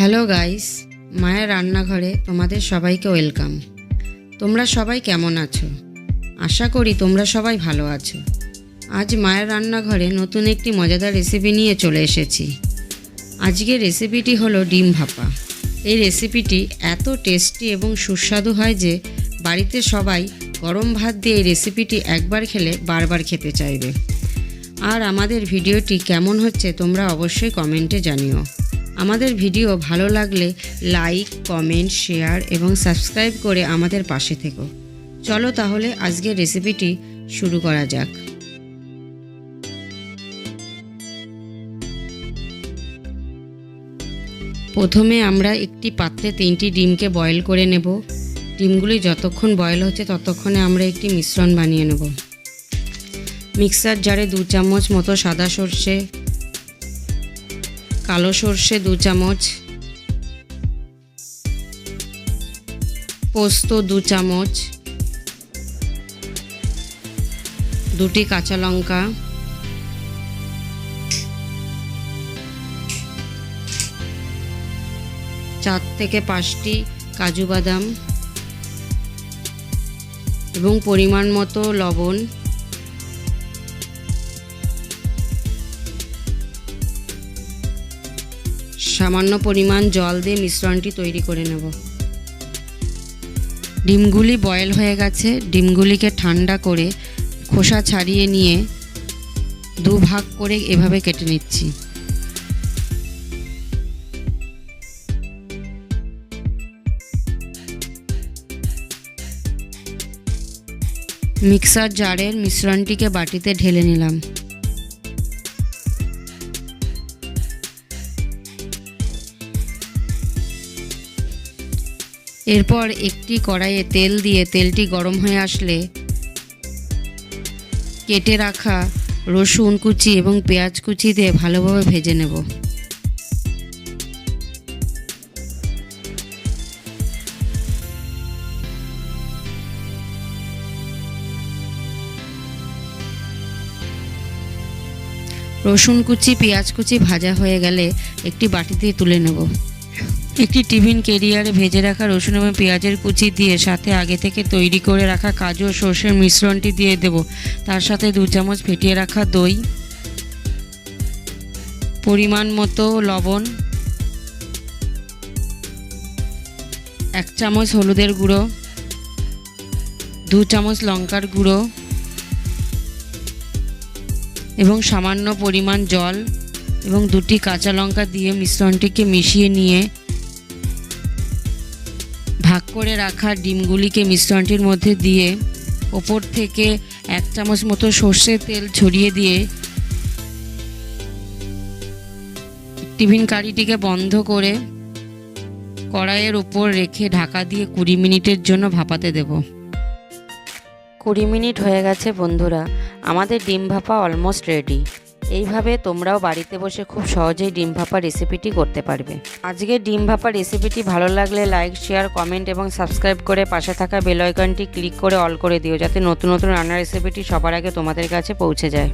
Hello guys মায়ের রান্নাঘরে তোমাদের সবাইকে ওয়েলকাম তোমরা সবাই কেমন আছো? আশা করি তোমরা সবাই ভালো আছো। আজ মায়ের রান্নাঘরে নতুন একটি মজাদার রেসিপি নিয়ে চলে এসেছি। আজকের রেসিপিটি হলো ডিম ভাপা। এই রেসিপিটি এত টেস্টি এবং সুস্বাদু হয় যে বাড়িতে সবাই গরম ভাত দিয়ে এই রেসিপিটি একবার খেলে বারবার খেতে চাইবে। আর আমাদের ভিডিওটি কেমন হচ্ছে তোমরা অবশ্যই কমেন্টে জানিও। আমাদের ভিডিও ভালো লাগলে লাইক, কমেন্ট, শেয়ার এবং সাবস্ক্রাইব করে আমাদের পাশে থেকো। চলো তাহলে আজকের রেসিপিটি শুরু করা যাক। প্রথমে আমরা একটি পাত্রে তিনটি ডিমকে বয়েল করে নেব। ডিমগুলি যতক্ষণ বয়েল হচ্ছে ততক্ষণে আমরা একটি মিশ্রণ বানিয়ে নেব। মিক্সার জারে দু চামচ মতো সাদা সর্ষে কালো সর্ষে দু চামচ। পোস্ত দু চামচ। দুটি কাঁচা লঙ্কা। চার থেকে পাঁচটি কাজু বাদাম। এবং পরিমাণ মতো লবণ। সামান্য পরিমাণ জল দিয়ে মিশ্রণটি তৈরি করে নেব। ডিমগুলি বয়েল হয়ে গেছে। ডিমগুলিকে ঠান্ডা করে খোসা ছাড়িয়ে নিয়ে দু ভাগ করে এভাবে কেটে নিচ্ছি। মিক্সার জারের মিশ্রণটিকে বাটিতে ঢেলে নিলাম। এরপর একটি কড়াইয়ে তেল দিয়ে তেলটি গরম হয়ে আসলে কেটে রাখা রসুন কুচি এবং পেঁয়াজ কুচি দিয়ে ভালোভাবে ভেজে নেব। রসুন কুচি, পেঁয়াজ কুচি ভাজা হয়ে গেলে একটি বাটিতে তুলে নেব। একটি টিফিন কেরিয়ারে ভেজে রাখা রসুন এবং পেঁয়াজের কুচি দিয়ে সাথে আগে থেকে তৈরি করে রাখা কাজু ও সর্ষের মিশ্রণটি দিয়ে দেব। তার সাথে দু চামচ ফেটিয়ে রাখা দই, পরিমাণ মতো লবণ, এক চামচ হলুদের গুঁড়ো, দু চামচ লঙ্কার গুঁড়ো এবং সামান্য পরিমাণ জল এবং দুটি কাঁচা লঙ্কা দিয়ে মিশ্রণটিকে মিশিয়ে নিয়ে ভাগ করে রাখা ডিমগুলিকে মিশ্রণটির মধ্যে দিয়ে ওপর থেকে এক চামচ মতো সর্ষের তেল ছড়িয়ে দিয়ে টিফিন কারিটিকে বন্ধ করে কড়াইয়ের উপর রেখে ঢাকা দিয়ে কুড়ি মিনিটের জন্য ভাপাতে দেব। কুড়ি মিনিট হয়ে গেছে বন্ধুরা, আমাদের ডিম ভাপা অলমোস্ট রেডি এইভাবে তোমরাও বাড়িতে বসে খুব সহজেই ডিম ভাপা রেসিপিটি করতে পারবে। আজকে ডিম ভাপা রেসিপিটি ভালো লাগলে লাইক শেয়ার কমেন্ট এবং সাবস্ক্রাইব করে পাশে থাকা বেল আইকনটি ক্লিক করে অল করে দিও যাতে নতুন নতুন রান্নার রেসিপিটি সবার আগে তোমাদের কাছে পৌঁছে যায়।